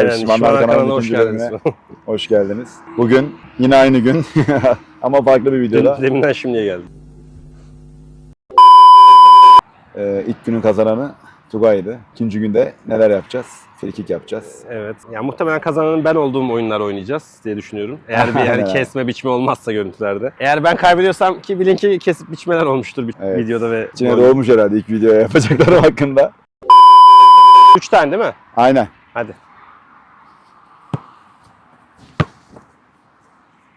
Aynen. Şişmanlar kanalına hoş geldiniz. Hoş geldiniz. Bugün yine aynı gün ama farklı bir videoda. Deminden şimdiye geldim. Ee, ilk günün kazananı Tugay'dı. İkinci günde neler yapacağız? Frikik yapacağız. Evet. Ya muhtemelen kazananın ben olduğum oyunlar oynayacağız diye düşünüyorum. Eğer bir yani kesme biçme olmazsa görüntülerde. Eğer ben kaybediyorsam ki bilin ki kesip biçmeler olmuştur bir Evet. videoda ve İçine doğmuş herhalde ilk videoya yapacaklarım hakkında. 3 tane değil mi? Aynen. Hadi.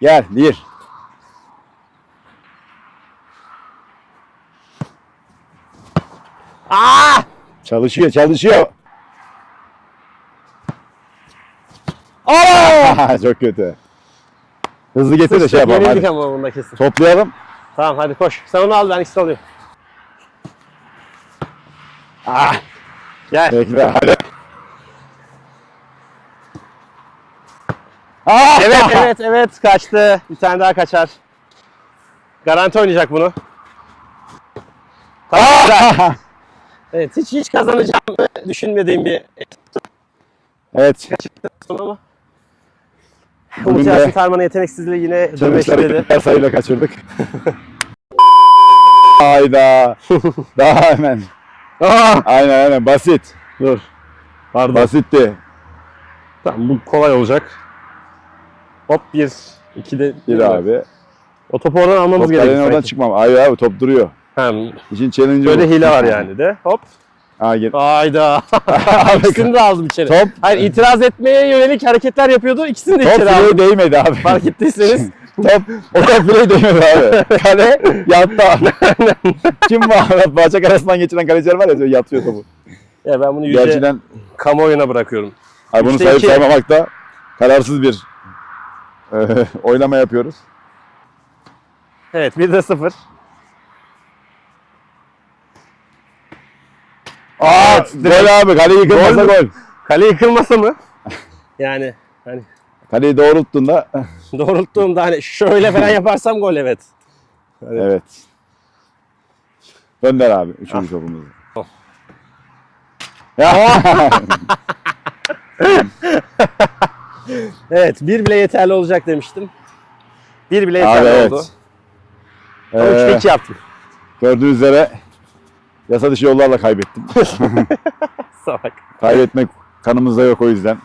Gel bir. Aa! Çalışıyor çalışıyor. Aa! Çok kötü. Hızlı getir de şey yapalım Yenildik hadi. ama bunda kesin. Toplayalım. Tamam hadi koş. Sen onu al ben ikisini alıyorum. Ah! Gel. Bekle hadi. Aa! Evet evet evet kaçtı. Bir tane daha kaçar. Garanti oynayacak bunu. Tamam, güzel. Evet hiç hiç kazanacağımı düşünmediğim bir Evet. son ama. Bugün Umut Yasin Tarman'ın yeteneksizliği yine dönmeşledi. Çalışarak sayıyla kaçırdık. Hayda. Daha hemen. Aa! Aynen aynen basit. Dur. Pardon. Basitti. Tamam bu kolay olacak. Hop bir. iki de Bir abi. O topu oradan almamız Top gerekiyor. kalenin oradan sanki. çıkmam. Hayır abi top duruyor. Ha, İşin challenge'ı böyle bu. hile var yani de. Hop. Ha, gel. Hayda. Abi, İkisini de aldım içeri. top, Hayır itiraz etmeye yönelik hareketler yapıyordu. İkisini de top içeri aldım. fileye değmedi abi. Fark ettiyseniz. top, o top fileye değmedi abi. Kale yattı. Kim bu? Bacak arasından geçiren kaleciler var ya yatıyor topu. ya ben bunu yüce Gerçekten kamuoyuna bırakıyorum. Ay bunu Üçte sayıp iki. saymamakta kararsız bir oylama yapıyoruz. Evet bir de sıfır. Aa, Evet, gol abi. Kale yıkılmasa Gol. gol. Kale yıkılmasa mı? Yani hani Kaleyi doğrulttuğunda doğrulttuğumda hani şöyle falan yaparsam gol evet. evet. Gönder abi üçüncü topumuzu. Oh. Ya. Evet bir bile yeterli olacak demiştim. Bir bile abi yeterli evet. oldu. Ama Ee, üçte iki yaptım. gördüğünüz üzere yasa dışı yollarla kaybettim. Salak. Kaybetmek kanımızda yok o yüzden.